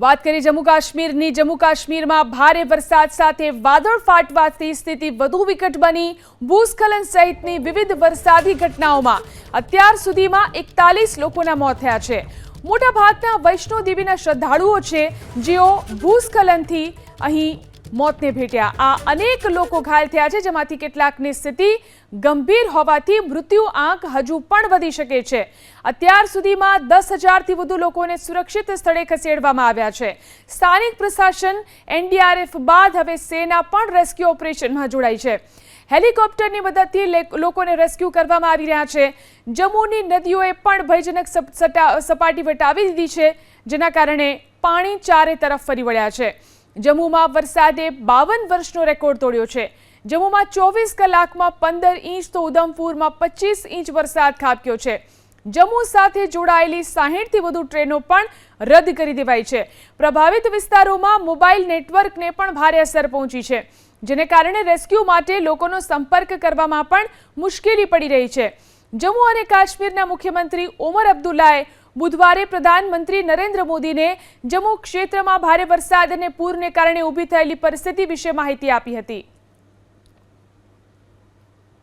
વાત કરીએ જમ્મુ કાશ્મીરની. જમ્મુ કાશ્મીરમાં ભારે વરસાદ સાથે વાદળ ફાટવાથી સ્થિતિ વધુ વિકટ બની. ભૂસ્ખલન સહિતની વિવિધ વરસાદી ઘટનાઓમાં અત્યાર સુધીમાં એકતાલીસ લોકોના મોત થયા છે. મોટાભાગના વૈષ્ણોદેવીના શ્રદ્ધાળુઓ છે, જેઓ ભૂસ્ખલનથી અહીં મોતને ભેટ્યા. આ અનેક લોકો ઘાયલ થયા છે, જેમાંથી કેટલાકની સ્થિતિ ગંભીર હોવાથી મૃત્યુ આંક હજુ પણ વધી શકે છે. અત્યાર સુધીમાં દસ હજારથી વધુ લોકોને સુરક્ષિત સ્થળે ખસેડવામાં આવ્યા છે. સ્થાનિક પ્રશાસન, એનડીઆરએફ બાદ હવે સેના પણ રેસ્ક્યુ ઓપરેશનમાં જોડાઈ છે. હેલિકોપ્ટરની મદદથી લોકોને રેસ્ક્યુ કરવામાં આવી રહ્યા છે. જમ્મુની નદીઓએ પણ ભયજનક સપાટી વટાવી દીધી છે, જેના કારણે પાણી ચારે તરફ ફરી વળ્યા છે. જમ્મુમાં વરસાદે બાવન વર્ષનો રેકોર્ડ તોડ્યો છે. જમ્મુમાં ચોવીસ કલાકમાં પંદર ઇંચ તો ઉધમપુરમાં પચીસ ઇંચ વરસાદ ખાબક્યો છે. જમ્મુ સાથે જોડાયેલી સાહીઠથી વધુ ટ્રેનો પણ રદ કરી દેવાઈ છે. પ્રભાવિત વિસ્તારોમાં મોબાઈલ નેટવર્કને પણ ભારે અસર પહોંચી છે, જેને કારણે રેસ્ક્યુ માટે લોકોનો સંપર્ક કરવામાં પણ મુશ્કેલી પડી રહી છે. જમ્મુ અને કાશ્મીરના મુખ્યમંત્રી ઓમર અબ્દુલ્લાએ બુધવારે પ્રધાનમંત્રી નરેન્દ્ર મોદીને જમ્મુ ક્ષેત્રમાં ભારે વરસાદ અને પૂરને કારણે ઊભી થયેલી પરિસ્થિતિ વિશે માહિતી આપી હતી.